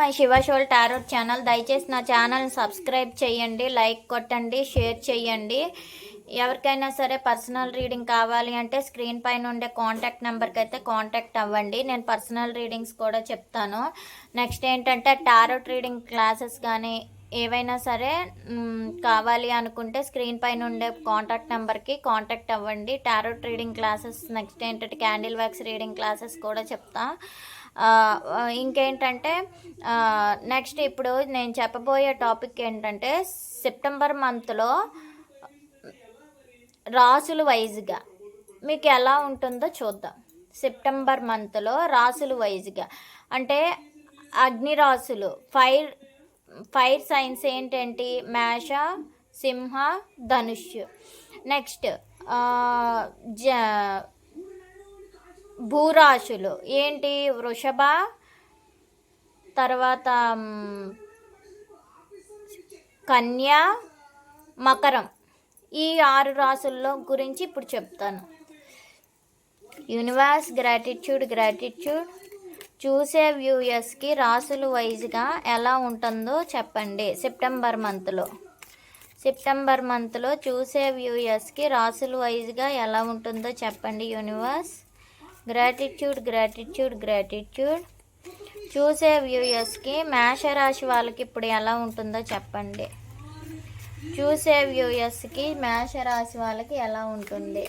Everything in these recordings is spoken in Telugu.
My శివశోల్ tarot channel. దయచేసి నా ఛానల్ని సబ్స్క్రైబ్ చేయండి లైక్ కొట్టండి షేర్ చేయండి. ఎవరికైనా సరే పర్సనల్ రీడింగ్ కావాలి అంటే స్క్రీన్ పైన ఉండే కాంటాక్ట్ నెంబర్కి అయితే కాంటాక్ట్ అవ్వండి. నేను పర్సనల్ రీడింగ్స్ కూడా చెప్తాను. నెక్స్ట్ ఏంటంటే టారోట్ రీడింగ్ క్లాసెస్ కానీ ఏవైనా సరే కావాలి అనుకుంటే స్క్రీన్ పైన ఉండే కాంటాక్ట్ నెంబర్కి కాంటాక్ట్ అవ్వండి. టారోట్ రీడింగ్ క్లాసెస్ నెక్స్ట్ ఏంటంటే క్యాండిల్ వ్యాక్స్ రీడింగ్ క్లాసెస్ కూడా చెప్తాను ఇంకేంటంటే నెక్స్ట్ ఇప్పుడు నేను చెప్పబోయే టాపిక్ ఏంటంటే సెప్టెంబర్ మంత్లో రాసులు వైజ్గా మీకు ఎలా ఉంటుందో చూద్దాం. సెప్టెంబర్ మంత్లో రాసులు వైజ్గా అంటే అగ్ని రాసులు ఫైర్ ఫైర్ సైన్స్ ఏంటంటి? మేష సింహ ధనుష్. నెక్స్ట్ జ భూరాశులు. ఏంటి వృషభ? తర్వాత కన్యా కన్య? మకరం. ఈ ఆరు రాసుల్లో గురించి ఇప్పుడు చెప్తాను. Universe gratitude gratitude. చూసే వ్యూయర్స్కి రాసులు వైజ్గా ఎలా ఉంటుందో చెప్పండి. సెప్టెంబర్ మంత్లో. సెప్టెంబర్ మంత్లో చూసే వ్యూయర్స్కి రాసులు వైజ్గా ఎలా ఉంటుందో చెప్పండి యూనివర్స్. గ్రాటిట్యూడ్ గ్రాటిట్యూడ్ గ్రాటిట్యూడ్ చూసే వ్యూయర్స్కి మేషరాశి వాళ్ళకి ఇప్పుడు ఎలా ఉంటుందో చెప్పండి. చూసే వ్యూయర్స్కి మేషరాశి వాళ్ళకి ఎలా ఉంటుంది?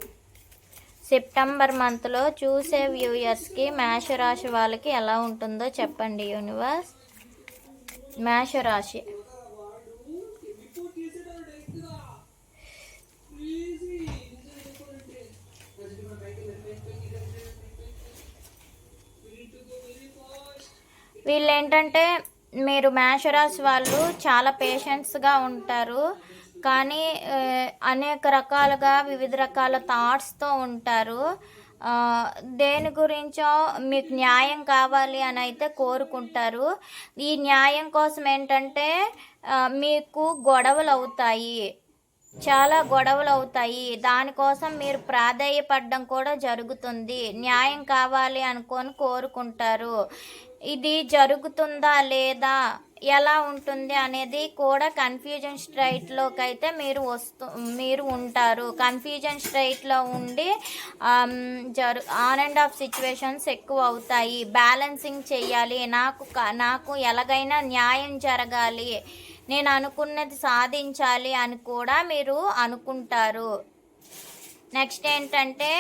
సెప్టెంబర్ మంత్లో చూసే వ్యూయర్స్కి మేషరాశి వాళ్ళకి ఎలా ఉంటుందో చెప్పండి యూనివర్స్ మేషరాశి వీళ్ళు ఏంటంటే మీరు మేషరాశి వాళ్ళు చాలా పేషెంట్స్గా ఉంటారు. కానీ అనేక రకాలుగా వివిధ రకాల థాట్స్తో ఉంటారు. దేని గురించో మీకు న్యాయం కావాలి అని అయితే కోరుకుంటారు. ఈ న్యాయం కోసం ఏంటంటే మీకు గొడవలు అవుతాయి చాలా గొడవలు అవుతాయి దానికోసం మీరు ప్రాధాయపడడం కూడా జరుగుతుంది. న్యాయం కావాలి అనుకొని కోరుకుంటారు. ఇది జరుగుతుందా లేదా? ఎలా ఉంటుంది అనేది కూడా కన్ఫ్యూజన్ స్ట్రైట్లోకి అయితే మీరు వస్తూ మీరు ఉంటారు. కన్ఫ్యూజన్ స్ట్రైట్లో ఉండి జరు ఆన్ అండ్ ఆఫ్ సిచ్యువేషన్స్ ఎక్కువ అవుతాయి బ్యాలెన్సింగ్ చేయాలి. నాకు నాకు ఎలాగైనా న్యాయం జరగాలి. నేను అనుకున్నది సాధించాలి అని కూడా మీరు అనుకుంటారు. నెక్స్ట్ ఏంటంటే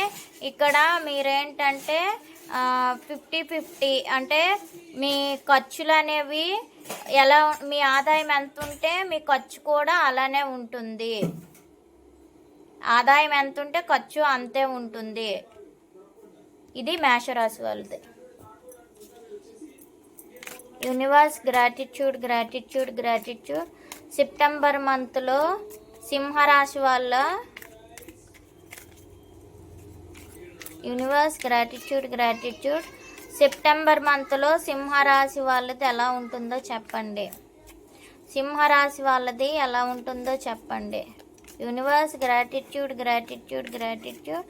ఇక్కడ మీరేంటంటే ఫిఫ్టీ ఫిఫ్టీ అంటే మీ ఖర్చులు అనేవి ఎలా మీ ఆదాయం ఎంత ఉంటే మీ ఖర్చు కూడా అలానే ఉంటుంది. ఆదాయం ఎంత ఉంటే ఖర్చు అంతే ఉంటుంది. ఇది మేషరాశి వాళ్ళది. Universe gratitude gratitude gratitude. September మంత్లో సింహరాశి వాళ్ళ యూనివర్స్ గ్రాటిట్యూడ్ గ్రాటిట్యూడ్. సెప్టెంబర్ మంత్లో సింహరాశి వాళ్ళది ఎలా ఉంటుందో చెప్పండి. సింహరాశి వాళ్ళది ఎలా ఉంటుందో చెప్పండి. Universe gratitude gratitude gratitude.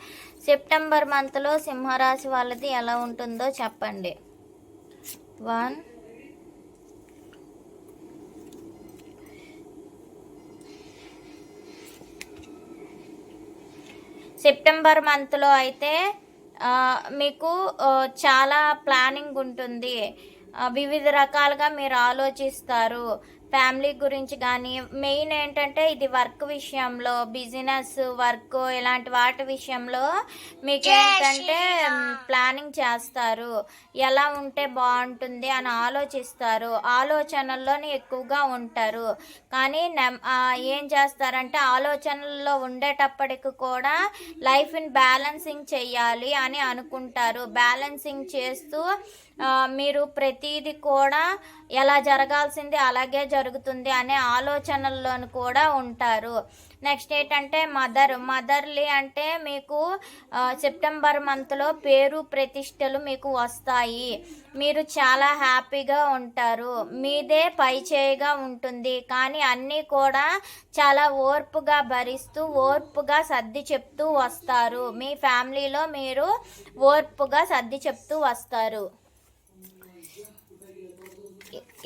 September మంత్లో సింహరాశి వాళ్ళది ఎలా ఉంటుందో చెప్పండి. వన్ సెప్టెంబర్ మంత్లో అయితే మీకు చాలా ప్లానింగ్ ఉంటుంది. వివిధ రకాలుగా మీరు ఆలోచిస్తారు. ఫ్యామిలీ గురించి కానీ మెయిన్ ఏంటంటే ఇది వర్క్ విషయంలో బిజినెస్ వర్క్ ఇలాంటి వాటి విషయంలో మీకు ఏంటంటే ప్లానింగ్ చేస్తారు. ఎలా ఉంటే బాగుంటుంది అని ఆలోచిస్తారు. ఆలోచనల్లోనే ఎక్కువగా ఉంటారు. కానీ ఏం చేస్తారంటే ఆలోచనల్లో ఉండేటప్పటికి కూడా లైఫ్ని బ్యాలెన్సింగ్ చెయ్యాలి అని అనుకుంటారు. బ్యాలెన్సింగ్ చేస్తూ మీరు ప్రతిదీ కూడా ఎలా జరగాల్సింది అలాగే జరుగుతుంది అనే ఆలోచనల్లోని కూడా ఉంటారు. నెక్స్ట్ ఏంటంటే మదర్ మదర్లీ అంటే మీకు సెప్టెంబర్ మంత్లో పేరు ప్రతిష్టలు మీకు వస్తాయి. మీరు చాలా హ్యాపీగా ఉంటారు. మీదే పైచేయిగా ఉంటుంది. కానీ అన్నీ కూడా చాలా ఓర్పుగా భరిస్తూ ఓర్పుగా సర్ది చెప్తూ వస్తారు. మీ ఫ్యామిలీలో మీరు ఓర్పుగా సర్ది చెప్తూ వస్తారు.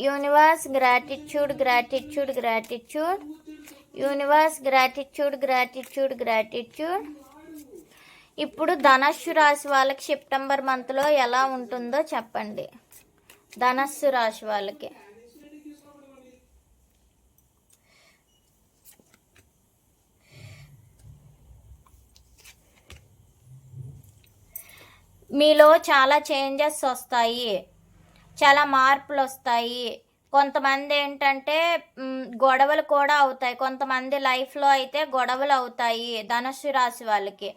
Universe gratitude gratitude gratitude universe gratitude gratitude gratitude ఇప్పుడు ధనస్సు రాశి వాళ్ళకి సెప్టెంబర్ మంత్లో ఎలా ఉంటుందో చెప్పండి. ధనస్సు రాశి వాళ్ళకి. మీలో చాలా చేంజెస్ వస్తాయి. చాలా మార్పులు వస్తాయి కొంతమంది ఏంటంటే గొడవలు కూడా అవుతాయి. కొంతమంది లైఫ్లో అయితే గొడవలు అవుతాయి ధనుసు రాశి వాళ్ళకి.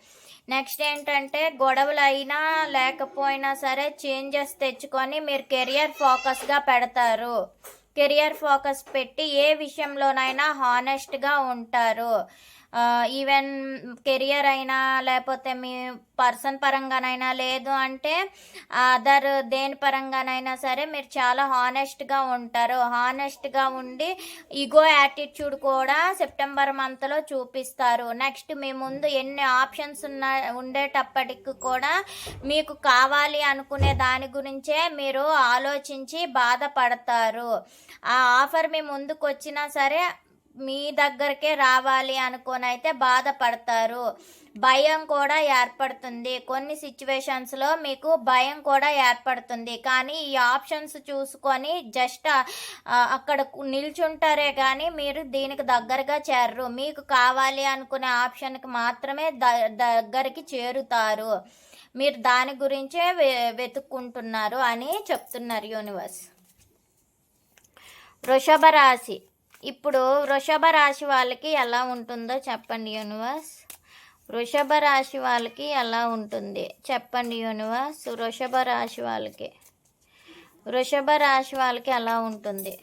నెక్స్ట్ ఏంటంటే గొడవలు అయినా లేకపోయినా సరే చేంజెస్ తెచ్చుకొని మీరు కెరియర్ ఫోకస్గా పెడతారు. కెరియర్ ఫోకస్ పెట్టి ఏ విషయంలోనైనా హానెస్ట్గా ఉంటారు. ఈవెన్ కెరియర్ అయినా లేకపోతే మీ పర్సన్ పరంగానైనా లేదు అంటే అదర్ దేని పరంగానైనా సరే మీరు చాలా హానెస్ట్గా ఉంటారు. హానెస్ట్గా ఉండి ఈగో యాటిట్యూడ్ కూడా సెప్టెంబర్ మంత్లో చూపిస్తారు. నెక్స్ట్ మీ ముందు ఎన్ని ఆప్షన్స్ ఉన్న ఉండేటప్పటికి కూడా మీకు కావాలి అనుకునే దాని గురించే మీరు ఆలోచించి బాధపడతారు. ఆ ఆఫర్ మీ ముందుకు వచ్చినా సరే మీ దగ్గరకే రావాలి అనుకొని అయితే బాధపడతారు. భయం కూడా ఏర్పడుతుంది. కొన్ని సిచ్యువేషన్స్లో మీకు భయం కూడా ఏర్పడుతుంది. కానీ ఈ ఆప్షన్స్ చూసుకొని జస్ట్ అక్కడ నిల్చుంటారే కానీ మీరు దీనికి దగ్గరగా చేరరు. మీకు కావాలి అనుకునే ఆప్షన్కి మాత్రమే ద దగ్గరికి చేరుతారు. మీరు దాని గురించే వె వెతుక్కుంటున్నారు అని చెప్తున్నారు యూనివర్స్. వృషభ రాశి. ఇప్పుడు వృషభ రాశి వాళ్ళకి ఎలా ఉంటుందో చెప్పండి యూనివర్స్ వృషభ రాశి వాళ్ళకి ఎలా ఉంటుంది? చెప్పండి యూనివర్స్ వృషభ రాశి వాళ్ళకి. వృషభ రాశి వాళ్ళకి ఎలా ఉంటుంది?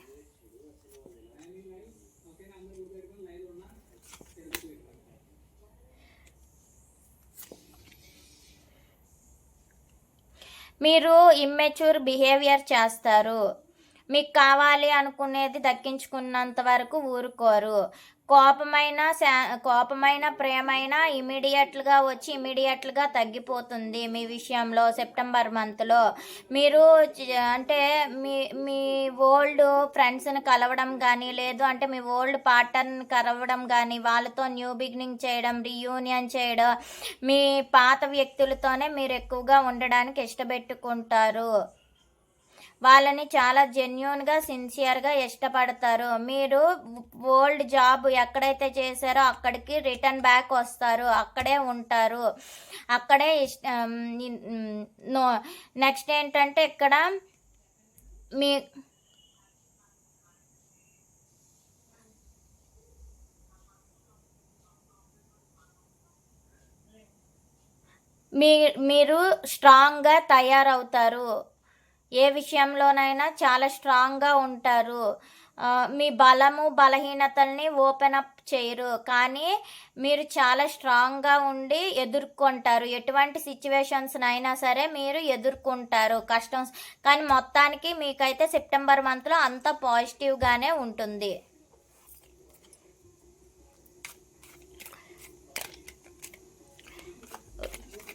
మీరు ఇమ్మెచ్యూర్ బిహేవియర్ చేస్తారు. మీకు కావాలి అనుకునేది దక్కించుకున్నంత వరకు ఊరుకోరు. కోపమైన శా కోపమైన ప్రేమైన ఇమీడియట్గా వచ్చి ఇమీడియట్గా తగ్గిపోతుంది మీ విషయంలో సెప్టెంబర్ మంత్లో. మీరు అంటే మీ మీ ఓల్డ్ ఫ్రెండ్స్ని కలవడం కానీ లేదు అంటే మీ ఓల్డ్ పార్ట్నర్ని కలవడం కానీ వాళ్ళతో న్యూ బిగినింగ్ చేయడం రీయూనియన్ చేయడం మీ పాత వ్యక్తులతోనే మీరు ఎక్కువగా ఉండడానికి ఇష్టపెట్టుకుంటారు. వాళ్ళని చాలా జెన్యున్గా సిన్సియర్గా ఇష్టపడతారు. మీరు ఓల్డ్ జాబ్ ఎక్కడైతే చేశారో అక్కడికి రిటర్న్ బ్యాక్ వస్తారు. అక్కడే ఉంటారు. అక్కడే ఇష్ట నో నెక్స్ట్ ఏంటంటే ఇక్కడ మీ మీ మీరు స్ట్రాంగ్గా తయారవుతారు. ఏ విషయంలోనైనా చాలా స్ట్రాంగ్గా ఉంటారు. మీ బలము బలహీనతల్ని ఓపెన్ అప్ చేయరు. కానీ మీరు చాలా స్ట్రాంగ్గా ఉండి ఎదుర్కొంటారు. ఎటువంటి సిచ్యువేషన్స్నైనా సరే మీరు ఎదుర్కొంటారు. కష్టం కానీ మొత్తానికి మీకైతే సెప్టెంబర్ మంత్లో అంత పాజిటివ్గానే ఉంటుంది.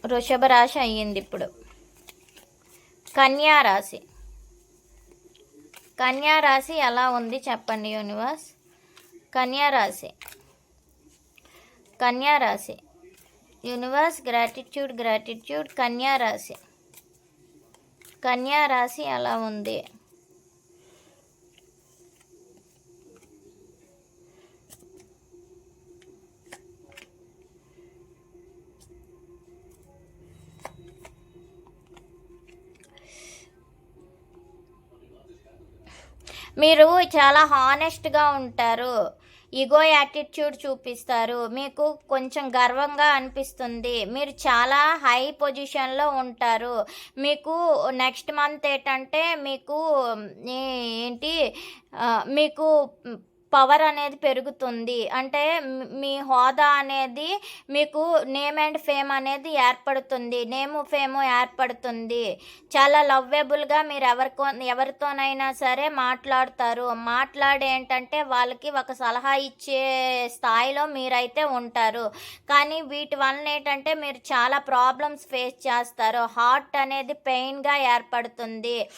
వృషభ రాశి అయ్యింది ఇప్పుడు. కన్యా రాశి కన్యా రాశి ఎలా ఉంది చెప్పండి యూనివర్స్? కన్యా రాశి కన్యా రాశి యూనివర్స్ గ్రాటిట్యూడ్ గ్రాటిట్యూడ్ కన్యా రాశి కన్యా రాశి ఎలా ఉంది? మీరు చాలా హానెస్ట్గా ఉంటారు. ఇగో యాటిట్యూడ్ చూపిస్తారు. మీకు కొంచెం గర్వంగా అనిపిస్తుంది. మీరు చాలా హై పొజిషన్లో ఉంటారు. మీకు నెక్స్ట్ మంత్ ఏంటంటే మీకు ఏంటి మీకు పవర్ అనేది పెరుగుతుంది. అంటే మీ- హోదా అనేది మీకు నేమ్ అండ్ ఫేమ్ అనేది ఏర్పడుతుంది. నేము ఫేము ఏర్పడుతుంది. చాలా లవ్వబుల్గా మీరు ఎవరికో ఎవరితోనైనా సరే మాట్లాడతారు. మాట్లాడే ఏంటంటే వాళ్ళకి ఒక సలహా ఇచ్చే స్థాయిలో మీరైతే ఉంటారు. కానీ వీటి వలన ఏంటంటే మీరు చాలా ప్రాబ్లమ్స్ ఫేస్ చేస్తారు. హార్ట్ అనేది పెయిన్గా ఏర్పడుతుంది.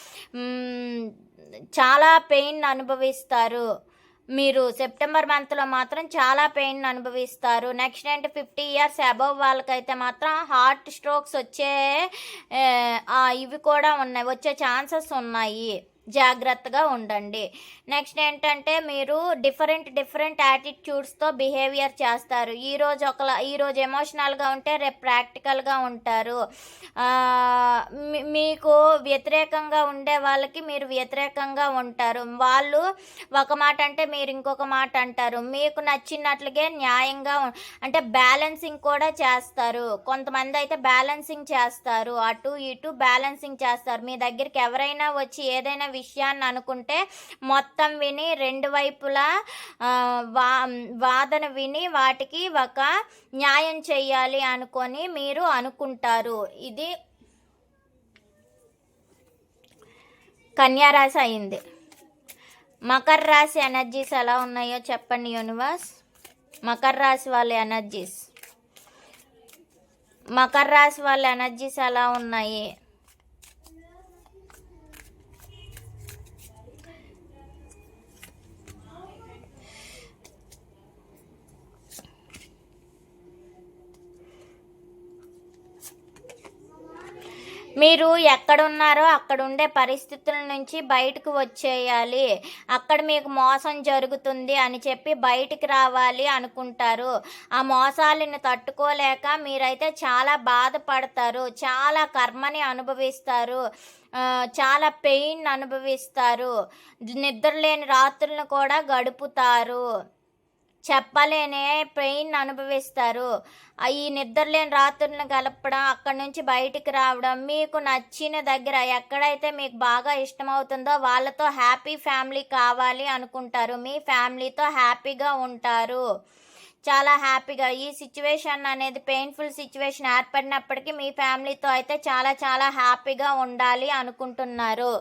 చాలా పెయిన్ అనుభవిస్తారు. మీరు సెప్టెంబర్ మంత్లో మాత్రం చాలా పెయిన్ అనుభవిస్తారు. నెక్స్ట్ అంటే ఫిఫ్టీ ఇయర్స్ అబవ్ వాళ్ళకైతే మాత్రం హార్ట్ స్ట్రోక్స్ వచ్చే ఇవి కూడా ఉన్నాయి. వచ్చే ఛాన్సెస్ ఉన్నాయి. జాగ్రత్తగా ఉండండి. నెక్స్ట్ ఏంటంటే మీరు డిఫరెంట్ డిఫరెంట్ యాటిట్యూడ్స్తో బిహేవియర్ చేస్తారు. ఈరోజు ఒకలా ఈరోజు ఎమోషనల్గా ఉంటే రేపు ప్రాక్టికల్గా ఉంటారు. మీకు వ్యతిరేకంగా ఉండే వాళ్ళకి మీరు వ్యతిరేకంగా ఉంటారు. వాళ్ళు ఒక మాట అంటే మీరు ఇంకొక మాట అంటారు. మీకు నచ్చినట్లుగే న్యాయంగా అంటే బ్యాలెన్సింగ్ కూడా చేస్తారు. కొంతమంది అయితే బ్యాలెన్సింగ్ చేస్తారు. అటు ఇటు బ్యాలెన్సింగ్ చేస్తారు. మీ దగ్గరికి ఎవరైనా వచ్చి ఏదైనా విషయాన్ని అనుకుంటే మొత్తం విని రెండు వైపులా వా వాదన విని వాటికి ఒక న్యాయం చేయాలి అనుకొని మీరు అనుకుంటారు. ఇది కన్యారాశి అయింది. మకర రాశి ఎనర్జీస్ ఎలా ఉన్నాయో చెప్పండి యూనివర్స్ మకర రాశి వాళ్ళ ఎనర్జీస్ మకర రాశి వాళ్ళ ఎనర్జీస్ ఎలా ఉన్నాయి? మీరు ఎక్కడున్నారో అక్కడ ఉండే పరిస్థితుల నుంచి బయటకు వచ్చేయాలి. అక్కడ మీకు మోసం జరుగుతుంది అని చెప్పి బయటికి రావాలి అనుకుంటారు. ఆ మోసాలని తట్టుకోలేక మీరైతే చాలా బాధపడతారు. చాలా కర్మని అనుభవిస్తారు. చాలా పెయిన్ అనుభవిస్తారు. నిద్రలేని రాత్రులను కూడా గడుపుతారు. చెప్పలేనే పెయిన్ అనుభవిస్తారు. ఈ నిద్రలేని రాత్రులను గలపడం అక్కడి నుంచి బయటికి రావడం మీకు నచ్చిన దగ్గర ఎక్కడైతే మీకు బాగా ఇష్టమవుతుందో వాళ్ళతో హ్యాపీ ఫ్యామిలీ కావాలి అనుకుంటారు. మీ ఫ్యామిలీతో హ్యాపీగా ఉంటారు. చాలా హ్యాపీగా ఈ సిచ్యువేషన్ అనేది పెయిన్ఫుల్ సిచ్యువేషన్ ఏర్పడినప్పటికీ మీ ఫ్యామిలీతో అయితే చాలా చాలా హ్యాపీగా ఉండాలి అనుకుంటున్నారు.